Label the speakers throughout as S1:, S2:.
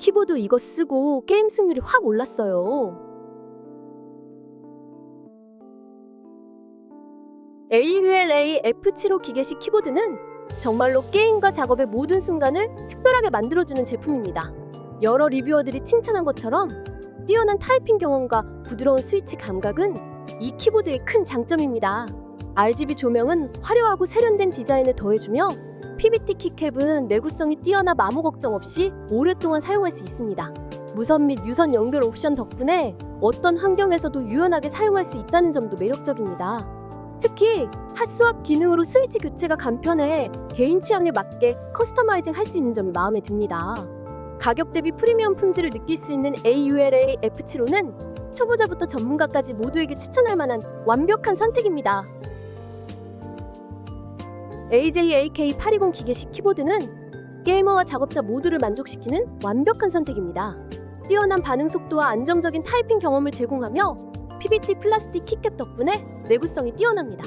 S1: 키보드 이거 쓰고 게임 승률이 확 올랐어요. AULA F75 기계식 키보드는 정말로 게임과 작업의 모든 순간을 특별하게 만들어주는 제품입니다. 여러 리뷰어들이 칭찬한 것처럼 뛰어난 타이핑 경험과 부드러운 스위치 감각은 이 키보드의 큰 장점입니다. RGB 조명은 화려하고 세련된 디자인을 더해주며 PBT 키캡은 내구성이 뛰어나 마모 걱정 없이 오랫동안 사용할 수 있습니다. 무선 및 유선 연결 옵션 덕분에 어떤 환경에서도 유연하게 사용할 수 있다는 점도 매력적입니다. 특히 핫스왑 기능으로 스위치 교체가 간편해 개인 취향에 맞게 커스터마이징 할 수 있는 점이 마음에 듭니다. 가격 대비 프리미엄 품질을 느낄 수 있는 AULA F75는 초보자부터 전문가까지 모두에게 추천할 만한 완벽한 선택입니다. AJAK820 기계식 키보드는 게이머와 작업자 모두를 만족시키는 완벽한 선택입니다. 뛰어난 반응 속도와 안정적인 타이핑 경험을 제공하며 PBT 플라스틱 키캡 덕분에 내구성이 뛰어납니다.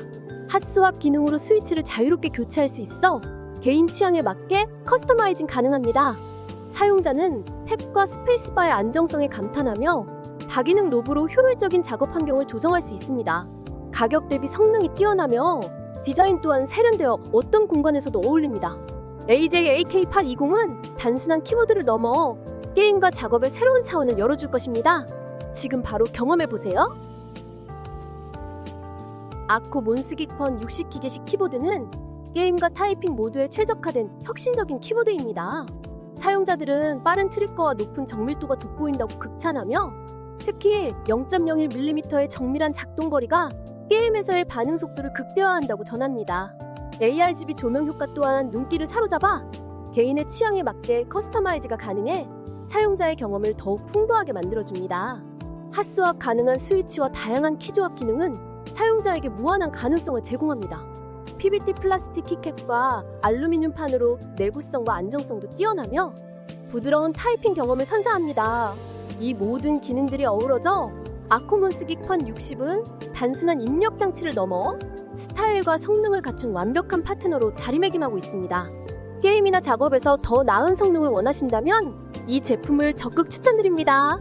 S1: 핫스왑 기능으로 스위치를 자유롭게 교체할 수 있어 개인 취향에 맞게 커스터마이징 가능합니다. 사용자는 탭과 스페이스바의 안정성에 감탄하며 다기능 노브로 효율적인 작업 환경을 조성할 수 있습니다. 가격 대비 성능이 뛰어나며 디자인 또한 세련되어 어떤 공간에서도 어울립니다. AJAK820은 단순한 키보드를 넘어 게임과 작업의 새로운 차원을 열어줄 것입니다. 지금 바로 경험해 보세요. 아코 몬스기펀 60기계식 키보드는 게임과 타이핑 모두에 최적화된 혁신적인 키보드입니다. 사용자들은 빠른 트리거와 높은 정밀도가 돋보인다고 극찬하며 특히 0.01mm의 정밀한 작동 거리가 게임에서의 반응 속도를 극대화한다고 전합니다. ARGB 조명 효과 또한 눈길을 사로잡아 개인의 취향에 맞게 커스터마이즈가 가능해 사용자의 경험을 더욱 풍부하게 만들어줍니다. 핫스왑 가능한 스위치와 다양한 키 조합 기능은 사용자에게 무한한 가능성을 제공합니다. PBT 플라스틱 키캡과 알루미늄 판으로 내구성과 안정성도 뛰어나며 부드러운 타이핑 경험을 선사합니다. 이 모든 기능들이 어우러져 아코몬스 기펀 60은 단순한 입력 장치를 넘어 스타일과 성능을 갖춘 완벽한 파트너로 자리매김하고 있습니다. 게임이나 작업에서 더 나은 성능을 원하신다면 이 제품을 적극 추천드립니다.